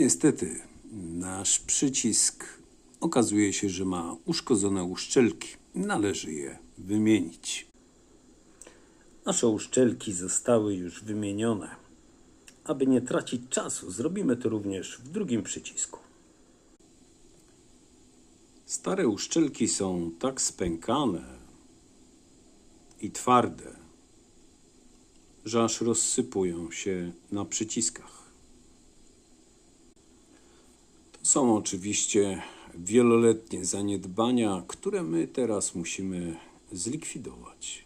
Niestety, nasz przycisk okazuje się, że ma uszkodzone uszczelki. Należy je wymienić. Nasze uszczelki zostały już wymienione. Aby nie tracić czasu, zrobimy to również w drugim przycisku. Stare uszczelki są tak spękane i twarde, że aż rozsypują się na przyciskach. To są oczywiście wieloletnie zaniedbania, które my teraz musimy zlikwidować.